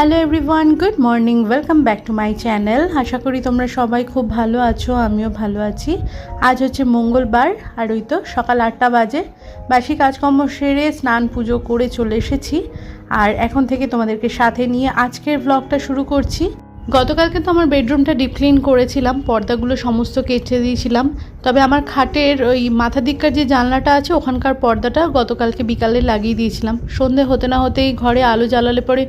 Hello everyone good morning welcome back to my channel আশা করি তোমরা সবাই খুব ভালো আছো, আমিও ভালো আছি। আজ হচ্ছে মঙ্গলবার, আর ওই তো সকাল আটটা বাজে। বাসি কাজকর্ম সেরে স্নান পুজো করে চলে এসেছি। আর এখন থেকে তোমাদেরকে সাথে নিয়ে আজকের ব্লগটা শুরু করছি। গতকালকে তো আমার বেডরুমটা ডিপ ক্লিন করেছিলাম, পর্দাগুলো সমস্ত কেচে দিয়েছিলাম। তবে আমার খাটের ওই মাথা দিককার যে জানলাটা আছে, ওখানকার পর্দাটা গতকালকে বিকালে লাগিয়ে দিয়েছিলাম। সন্ধে হতে না হতেই ঘরে আলো জ্বালালে পরে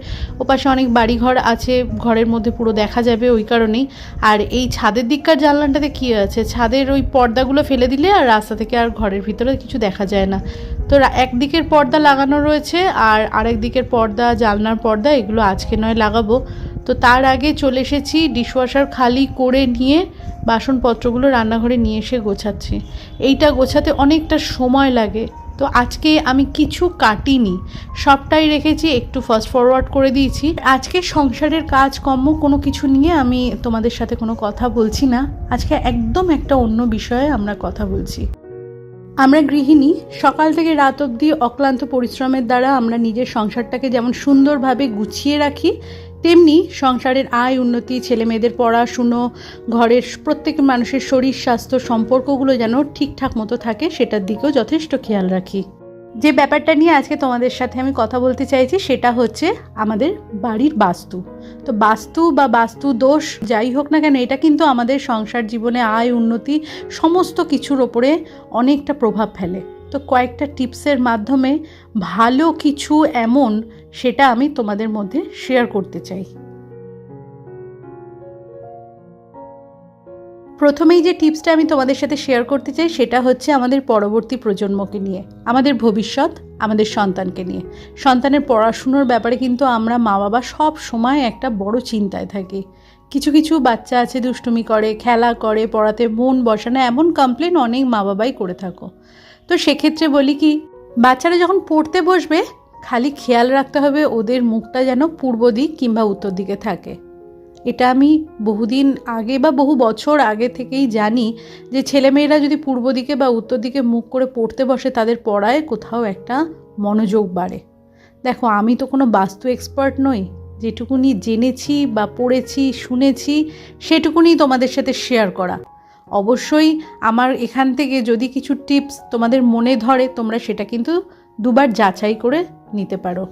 ওপাশে অনেক বাড়িঘর আছে, ঘরের মধ্যে পুরো দেখা যাবে ওই কারণেই। আর এই ছাদের দিককার জানলাটাতে কী আছে? ছাদের ওই পর্দাগুলো ফেলে দিলে আর রাস্তা থেকে আর ঘরের ভিতরে কিছু দেখা যায় না। তো একদিকের পর্দা লাগানো রয়েছে, আর আরেক দিকের পর্দা, জানলার পর্দা, এগুলো আজকে নয় লাগাবো। তো তার আগে চলে এসেছি ডিশওয়াশার খালি করে নিয়ে বাসনপত্রগুলো রান্নাঘরে নিয়ে এসে গোছাচ্ছি। এইটা গোছাতে অনেকটা সময় লাগে। তো আজকে আমি কিছু কাটিনি। সবটাই রেখেছি, একটু ফাস্ট ফরওয়ার্ড করে দিয়েছি। আজকে সংসারের কাজকর্ম কোনো কিছু নিয়ে আমি তোমাদের সাথে কোনো কথা বলছি না। আজকে একদম একটা অন্য বিষয়ে আমরা কথা বলছি। আমরা গৃহিণী, সকাল থেকে রাত অবধি অক্লান্ত পরিশ্রমের দ্বারা আমরা নিজের সংসারটাকে যেমন সুন্দরভাবে গুছিয়ে রাখি তেমনি সংসারের আয়, উন্নতি ছেলে মেয়েদের পড়াশুনো, ঘরের প্রত্যেক মানুষের শরীর, স্বাস্থ্য সম্পর্কগুলো যেন ঠিকঠাক মতো থাকে, সেটার দিকেও যথেষ্ট খেয়াল রাখি। যে ব্যাপারটা নিয়ে আজকে তোমাদের সাথে আমি কথা বলতে চাইছি, সেটা হচ্ছে আমাদের বাড়ির বাস্তু। তো বাস্তু বা বাস্তু দোষ যাই হোক না কেন, এটা কিন্তু আমাদের সংসার জীবনে আয়, উন্নতি সমস্ত কিছুর ওপরে অনেকটা প্রভাব ফেলে। তো কয়েকটা টিপসের মাধ্যমে ভালো কিছু এমন সেটা আমি তোমাদের মধ্যে শেয়ার করতে চাই। প্রথমেই যে টিপসটা আমি তোমাদের সাথে শেয়ার করতে চাই সেটা হচ্ছে আমাদের পরবর্তী প্রজন্মকে নিয়ে, আমাদের ভবিষ্যৎ, আমাদের সন্তানকে নিয়ে। সন্তানের পড়াশুনোর ব্যাপারে কিন্তু আমরা মা বাবা সব সময় একটা বড় চিন্তায় থাকি। কিছু কিছু বাচ্চা আছে দুষ্টুমি করে, খেলা করে, পড়াতে মন বসে না, এমন কমপ্লেন অনেক মা বাবাই করে থাকো। তো সেক্ষেত্রে বলি কি, বাচ্চারা যখন পড়তে বসবে, খালি খেয়াল রাখতে হবে ওদের মুখটা যেন পূর্ব দিক কিংবা উত্তর দিকে থাকে। এটা আমি বহুদিন আগে বা বহু বছর আগে থেকেই জানি যে ছেলেমেয়েরা যদি পূর্ব দিকে বা উত্তর দিকে মুখ করে পড়তে বসে, তাদের পড়ায় কোথাও একটা মনোযোগ বাড়ে। দেখো, আমি তো কোনো বাস্তু এক্সপার্ট নই। যেটুকুনি জেনেছি বা পড়েছি, শুনেছি, সেটুকুনি তোমাদের সাথে শেয়ার করা। অবশ্যই আমার এখান থেকে যদি কিছু টিপস তোমাদের মনে ধরে, তোমরা সেটা কিন্তু দুবার যাচাই করে নিতে পারো।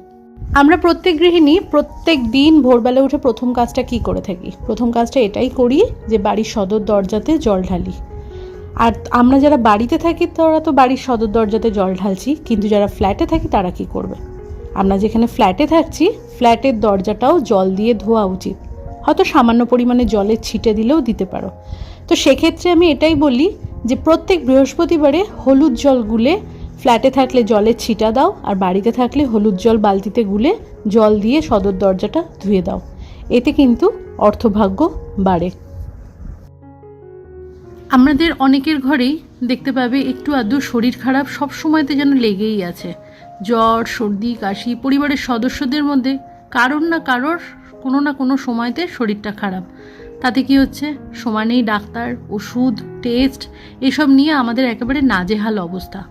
আমরা প্রত্যেক গৃহিণী প্রত্যেক দিন ভোরবেলা উঠে প্রথম কাজটা কি করে থাকি? প্রথম কাজটা এটাই করি যে বাড়ির সদর দরজাতে জল ঢালি। আর আমরা যারা বাড়িতে থাকি, তারা তো বাড়ির সদর দরজাতে জল ঢালছি, কিন্তু যারা ফ্ল্যাটে থাকি, তারা কি করবে? আমরা যেখানে ফ্ল্যাটে থাকছি, ফ্ল্যাটের দরজাটাও জল দিয়ে ধোয়া উচিত। হয়তো সামান্য পরিমাণে জলের ছিটে দিলেও দিতে পারো। তো সেক্ষেত্রে আমি এটাই বলি যে প্রত্যেক বৃহস্পতিবারে হলুদ জল গুলে ফ্ল্যাটে থাকলে জলের ছিটা দাও আর বাড়িতে থাকলে হলুদ জল বালতিতে গুলে জল দিয়ে সদর দরজাটা ধুয়ে দাও। এতে কিন্তু অর্থভাগ্য বাড়ে। আমাদের অনেকের ঘরেই দেখতে পাবে একটু আধটু শরীর খারাপ সব সময়তে যেন লেগেই আছে। জ্বর, সর্দি, কাশি, পরিবারের সদস্যদের মধ্যে কারোর না কারোর কোনো না কোনো সময়তে শরীরটা খারাপ। তাতে কি হচ্ছে? সমানেই ডাক্তার, ওষুধ, টেস্ট, এসব নিয়ে আমাদের একেবারে নাজেহাল অবস্থা।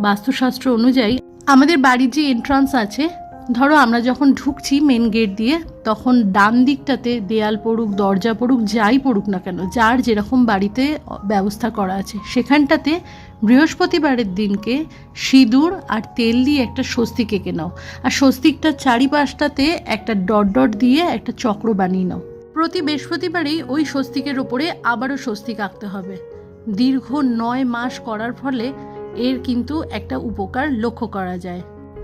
বাস্তুশাস্ত্র অনুযায়ী আমাদের বাড়ির যে এন্ট্রান্স আছে, ধরো আমরা যখন ঢুকছি মেন গেট দিয়ে, তখন ডান দিকটাতে দেয়াল পড়ুক, দরজা পড়ুক, যাই পড়ুক না কেন, যার যেরকম বাড়িতে ব্যবস্থা করা আছে, সেখানটাতে বৃহস্পতিবারের দিনকে সিঁদুর আর তেল দিয়ে একটা স্বস্তিক এঁকে নাও। আর স্বস্তিকটার চারিপাশটাতে একটা ডট ডট দিয়ে একটা চক্র বানিয়ে নাও। প্রতি বৃহস্পতিবারেই ওই স্বস্তিকের ওপরে আবারও স্বস্তিক আঁকতে হবে। দীর্ঘ নয় মাস করার ফলে এর কিন্তু একটা উপকার লক্ষ্য করা যায়।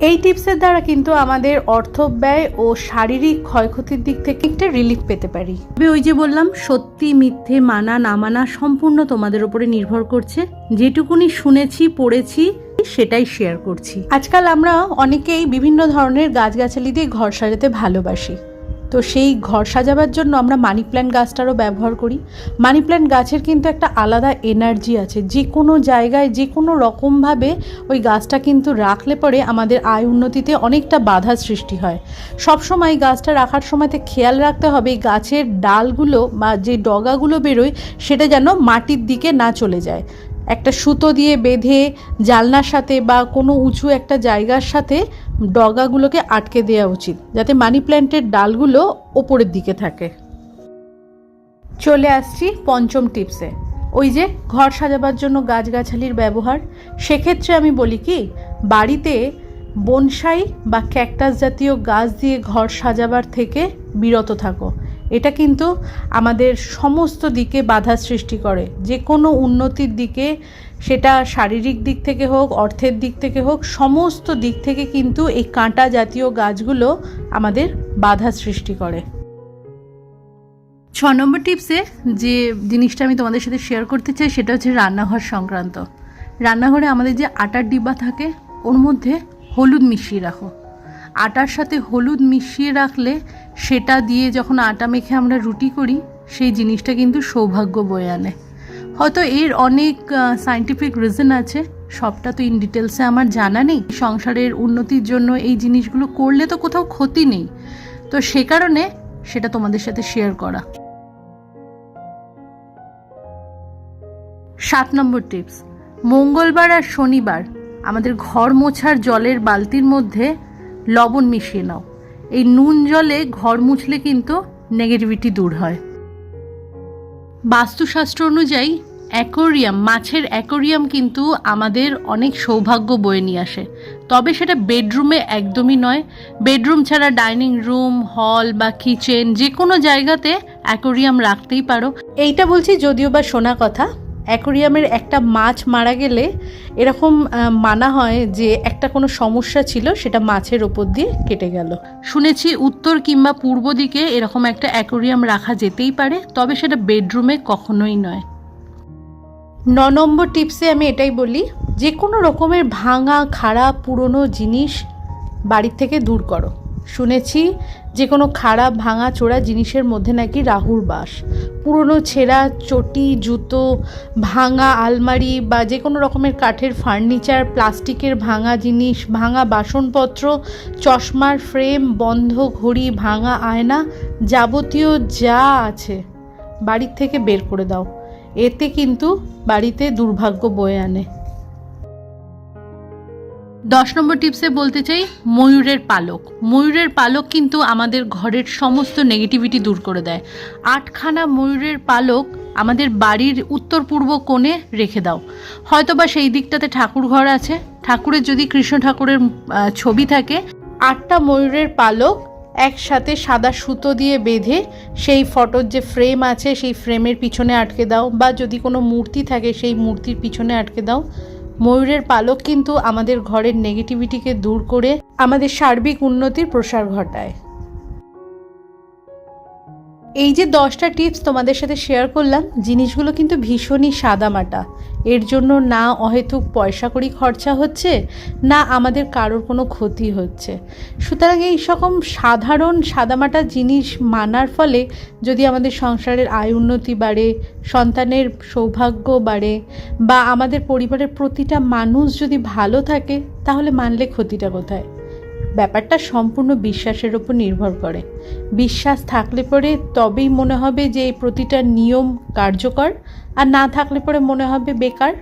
এই টিপসের দ্বারা কিন্তু আমাদের অর্থ ব্যয় ও শারীরিক ক্ষয়ক্ষতির দিক থেকে একটা রিলিফ পেতে পারি। তবে ওই যে বললাম সত্যি মিথ্যে মানা না মানা সম্পূর্ণ তোমাদের উপরে নির্ভর করছে। যেটুকুনি শুনেছি পড়েছি সেটাই শেয়ার করছি। আজকাল আমরা অনেকেই বিভিন্ন ধরনের গাছগাছালি দিয়ে ঘর সাজাতে ভালোবাসি। তো সেই ঘর সাজাবার জন্য আমরা মানি প্ল্যান্ট গাছটারও ব্যবহার করি। মানি প্ল্যান্ট গাছের কিন্তু একটা আলাদা এনার্জি আছে। যে কোনো জায়গায়, যে কোনো রকমভাবে ওই গাছটা কিন্তু রাখলে পরে আমাদের আয় উন্নতিতে অনেকটা বাধা সৃষ্টি হয়। সবসময় গাছটা রাখার সময়তে খেয়াল রাখতে হবে গাছের ডালগুলো বা যে ডগাগুলো বেরোয়, সেটা যেন মাটির দিকে না চলে যায়। একটা সুতো দিয়ে বেঁধে জালনার সাথে বা কোনো উঁচু একটা জায়গার সাথে ডগাগুলোকে আটকে দেওয়া উচিত, যাতে মানি প্ল্যান্টের ডালগুলো ওপরের দিকে থাকে। চলে আসছি পঞ্চম টিপসে। ওই যে ঘর সাজাবার জন্য গাছগাছালির ব্যবহার, সেক্ষেত্রে আমি বলি কি, বাড়িতে বনসাই বা ক্যাকটাস জাতীয় গাছ দিয়ে ঘর সাজাবার থেকে বিরত থাকো। এটা কিন্তু আমাদের সমস্ত দিকে বাধা সৃষ্টি করে। যে কোনো উন্নতির দিকে, সেটা শারীরিক দিক থেকে হোক, অর্থের দিক থেকে হোক, সমস্ত দিক থেকে কিন্তু এই কাঁটা জাতীয় গাছগুলো আমাদের বাধা সৃষ্টি করে। ছ নম্বর টিপসে যে জিনিসটা আমি তোমাদের সাথে শেয়ার করতে চাই, সেটা হচ্ছে রান্নাঘর সংক্রান্ত। রান্নাঘরে আমাদের যে আটার ডিব্বা থাকে, ওর মধ্যে হলুদ মিশিয়ে রাখো। আটার সাথে হলুদ মিশিয়ে রাখলে সেটা দিয়ে যখন আটা মেখে আমরা রুটি করি, সেই জিনিসটা কিন্তু সৌভাগ্য বয়ে আনে। হয়তো এর অনেক সায়েন্টিফিক রিজন আছে, সবটা তো ইন ডিটেলসে আমার জানা নেই। সংসারের উন্নতির জন্য এই জিনিসগুলো করলে তো কোথাও ক্ষতি নেই। তো সে কারণে সেটা তোমাদের সাথে শেয়ার করা। সাত নম্বর টিপস মঙ্গলবার আর শনিবার আমাদের ঘর মোছার জলের বালতির মধ্যে লবণ মিশিয়ে নাও। এই নুন জলে ঘর মুছলে কিন্তু নেগেটিভিটি দূর হয়। বাস্তুশাস্ত্র অনুযায়ী অ্যাকোরিয়াম মাছের অ্যাকোরিয়াম কিন্তু আমাদের অনেক সৌভাগ্য বয়ে নিয়ে আসে। তবে সেটা বেডরুমে একদমই নয়। বেডরুম ছাড়া ডাইনিং রুম হল বা কিচেন যে কোনো জায়গাতে অ্যাকোরিয়াম রাখতেই পারো। এইটা বলছি যদিও বা শোনা কথা। অ্যাকোরিয়ামের একটা মাছ মারা গেলে এরকম মানা হয় যে একটা কোনো সমস্যা ছিল, সেটা মাছের ওপর দিয়ে কেটে গেল। শুনেছি উত্তর কিংবা পূর্ব দিকে এরকম একটা অ্যাকোরিয়াম রাখা যেতেই পারে, তবে সেটা বেডরুমে কখনোই নয়। ন নম্বর টিপসে আমি এটাই বলি, যে কোনো রকমের ভাঙা খারাপ পুরনো জিনিস বাড়ির থেকে দূর করো। শুনেছি যে কোনো খারাপ ভাঙা চোরা জিনিসের মধ্যে নাকি রাহুর বাস। পুরনো ছেঁড়া চটি, জুতো, ভাঙা আলমারি বা যে কোনো রকমের কাঠের ফার্নিচার, প্লাস্টিকের ভাঙা জিনিস, ভাঙা বাসনপত্র, চশমার ফ্রেম, বন্ধ ঘড়ি, ভাঙা আয়না যাবতীয় যা আছে বাড়ির থেকে বের করে দাও। এতে কিন্তু বাড়িতে দুর্ভাগ্য বয়ে আনে। দশ নম্বর টিপসে বলতে চাই, ময়ূরের পালক। ময়ূরের পালক কিন্তু আমাদের ঘরের সমস্ত নেগেটিভিটি দূর করে দেয়। আটখানা ময়ূরের পালক আমাদের বাড়ির উত্তর পূর্ব কোণে রেখে দাও। হয়তো বা সেই দিকটাতে ঠাকুর ঘর আছে। ঠাকুরের যদি কৃষ্ণ ঠাকুরের ছবি থাকে, আটটা ময়ূরের পালক একসাথে সাদা সুতো দিয়ে বেঁধে সেই ফটোর যে ফ্রেম আছে, সেই ফ্রেমের পিছনে আটকে দাও বা যদি কোনো মূর্তি থাকে, সেই মূর্তির পিছনে আটকে দাও। ময়ূরের পালক কিন্তু আমাদের ঘরের নেগেটিভিটিকে দূর করে আমাদের সার্বিক উন্নতির প্রসার ঘটায়। এই যে দশটা টিপস তোমাদের সাথে শেয়ার করলাম, জিনিসগুলো কিন্তু ভীষণই সাদামাটা। এর জন্য না অহেতুক পয়সা করি খরচা হচ্ছে, না আমাদের কারোর কোনো ক্ষতি হচ্ছে। সুতরাং এই সকম সাধারণ সাদামাটা জিনিস মানার ফলে যদি আমাদের সংসারের আয় উন্নতি বাড়ে, সন্তানের সৌভাগ্য বাড়ে, বা আমাদের পরিবারের প্রতিটা মানুষ যদি ভালো থাকে, তাহলে মানলে ক্ষতিটা কোথায়? ব্যাপারটা সম্পূর্ণ বিশ্বাসের ওপর নির্ভর করে। বিশ্বাস থাকলে পরে তবেই মনে হবে যে এই প্রতিটা নিয়ম কার্যকর, আর না থাকলে পরে মনে হবে বেকার।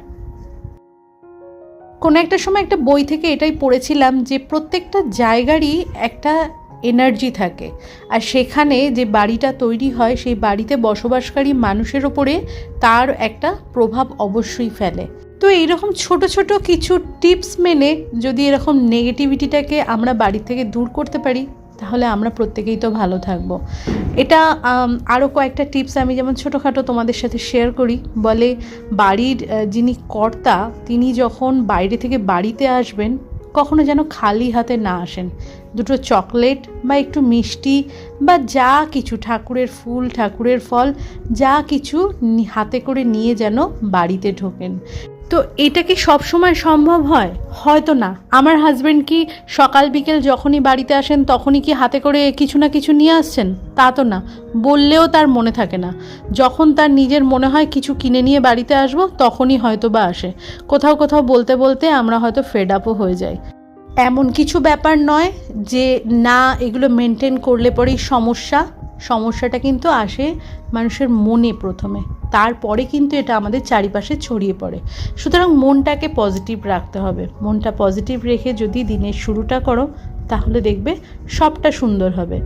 কোনো একটা সময় একটা বই থেকে এটাই পড়েছিলাম যে প্রত্যেকটা জায়গারই একটা এনার্জি থাকে। আর সেখানে যে বাড়িটা তৈরি হয়, সেই বাড়িতে বসবাসকারী মানুষের ওপরে তার একটা প্রভাব অবশ্যই ফেলে। তো এইরকম ছোট ছোট কিছু টিপস মেনে যদি এরকম নেগেটিভিটিটাকে আমরা বাড়ি থেকে দূর করতে পারি, তাহলে আমরা প্রত্যেকেই তো ভালো থাকব। এটা আরও কয়েকটা টিপস আমি যেমন ছোটোখাটো তোমাদের সাথে শেয়ার করি। বলে বাড়ির যিনি কর্তা, তিনি যখন বাইরে থেকে বাড়িতে আসবেন কখনো যেন খালি হাতে না আসেন। দুটো চকলেট বা একটু মিষ্টি বা যা কিছু ঠাকুরের ফুল, ঠাকুরের ফল, যা কিছু হাতে করে নিয়ে যেন বাড়িতে ঢোকেন। তো এটা কি সবসময় সম্ভব হয়? হয়তো না। আমার হাজব্যান্ড কি সকাল, বিকেল যখনই বাড়িতে আসেন তখনই কি হাতে করে কিছু না কিছু নিয়ে আসছেন? তা তো না। বললেও তার মনে থাকে না। যখন তার নিজের মনে হয় কিছু কিনে নিয়ে বাড়িতে আসব, তখনই হয়তো বা আসে। কোথাও কোথাও বলতে বলতে আমরা হয়তো ফেড আপও হয়ে যাই। এমন কিছু ব্যাপার নয় যে না, এগুলো মেনটেন করলে পরেই সমস্যা। সমস্যাটা কিন্তু আসে মানুষের মনে প্রথমে। তারপরে কিন্তু এটা আমাদের চারিপাশে ছড়িয়ে পড়ে। সুতরাং মনটাকে পজিটিভ রাখতে হবে। মনটা পজিটিভ রেখে যদি দিনের শুরুটা করো, তাহলে দেখবে সবটা সুন্দর হবে।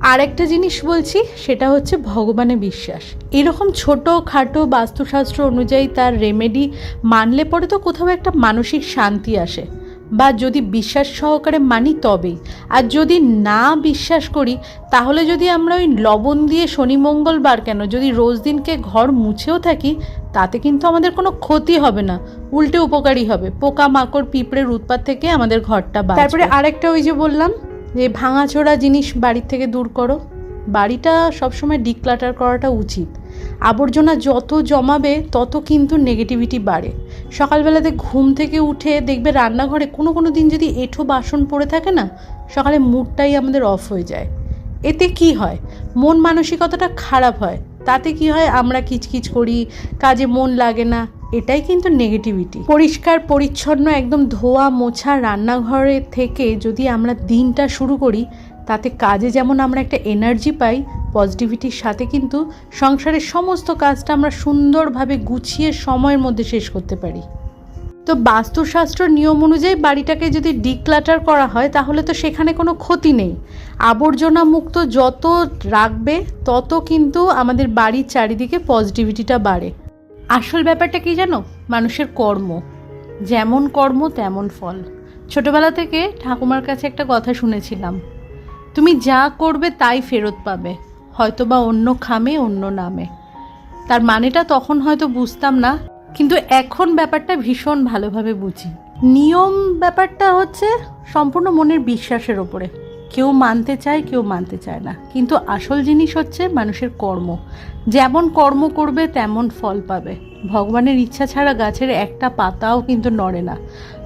আরেকটা জিনিস বলছি, সেটা হচ্ছে ভগবানে বিশ্বাস। এরকম ছোটো খাটো বাস্তুশাস্ত্র অনুযায়ী তার রেমেডি মানলে পরে তো কোথাও একটা মানসিক শান্তি আসে। বা যদি বিশ্বাস সহকারে মানি তবেই আর যদি না বিশ্বাস করি, তাহলে যদি আমরা ওই লবণ দিয়ে শনি মঙ্গলবার কেন, যদি রোজ দিনকে ঘর মুছেও থাকি, তাতে কিন্তু আমাদের কোনো ক্ষতি হবে না, উল্টে উপকারী হবে। পোকা মাকড় পিঁপড়ের উৎপাত থেকে আমাদের ঘরটা তারপরে আরেকটা ওই যে বললাম, যে ভাঙাচোরা জিনিস বাড়ির থেকে দূর করো। বাড়িটা সবসময় ডিক্লাটার করাটা উচিত। আবর্জনা যত জমাবে, তত কিন্তু নেগেটিভিটি বাড়ে। সকালবেলাতে ঘুম থেকে উঠে দেখবে রান্নাঘরে কোনো কোনো দিন যদি এঁঠো বাসন পড়ে থাকে না, সকালে মুডটাই আমাদের অফ হয়ে যায়। এতে কি হয়? মন মানসিকতাটা খারাপ হয়। তাতে কি হয়? আমরা কিচকিচ করি, কাজে মন লাগে না। এটাই কিন্তু নেগেটিভিটি পরিষ্কার, পরিচ্ছন্ন, একদম ধোয়া, মোছা রান্নাঘরে থেকে যদি আমরা দিনটা শুরু করি, তাতে কাজে যেমন আমরা একটা এনার্জি পাই পজিটিভিটির সাথে কিন্তু সংসারের সমস্ত কাজটা আমরা সুন্দরভাবে গুছিয়ে সময়ের মধ্যে শেষ করতে পারি। তো বাস্তুশাস্ত্র নিয়ম অনুযায়ী বাড়িটাকে যদি ডিক্লাটার করা হয়, তাহলে তো সেখানে কোনো ক্ষতি নেই। আবর্জনা মুক্ত যত রাখবে, তত কিন্তু আমাদের বাড়ির চারিদিকে পজিটিভিটিটা বাড়ে। আসল ব্যাপারটা কি জানো? মানুষের কর্ম। যেমন কর্ম, তেমন ফল। ছোটবেলা থেকে ঠাকুমার কাছে একটা কথা শুনেছিলাম। তুমি যা করবে, তাই ফেরত পাবে। হয়তো বা অন্য খামে, অন্য নামে। তার মানেটা তখন হয়তো বুঝতাম না, কিন্তু এখন ব্যাপারটা ভীষণ ভালোভাবে বুঝি। নিয়ম ব্যাপারটা হচ্ছে সম্পূর্ণ মনের বিশ্বাসের ওপরে। কেউ মানতে চায়, কেউ মানতে চায় না। কিন্তু আসল জিনিস হচ্ছে মানুষের কর্ম। যেমন কর্ম করবে, তেমন ফল পাবে। ভগবানের ইচ্ছা ছাড়া গাছের একটা পাতাও কিন্তু নড়ে না।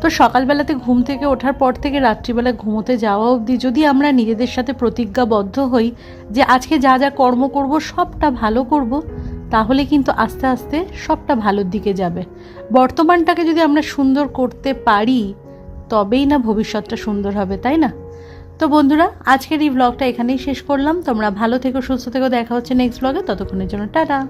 তো সকালবেলাতে ঘুম থেকে ওঠার পর থেকে রাত্রিবেলা ঘুমোতে যাওয়া অবধি যদি আমরা নিজেদের সাথে প্রতিজ্ঞাবদ্ধ হই যে আজকে যা যা কর্ম করব, সবটা ভালো করব, তাহলে কিন্তু আস্তে আস্তে সবটা ভালোর দিকে যাবে। বর্তমানটাকে যদি আমরা সুন্দর করতে পারি, তবেই না ভবিষ্যৎটা সুন্দর হবে, তাই না? তো বন্ধুরা, আজকের এই ব্লগটা এখানেই শেষ করলাম। তোমরা ভালো থেকো, সুস্থ থেকো। দেখা হচ্ছে নেক্সট ব্লগে ততক্ষণের জন্য টাটা।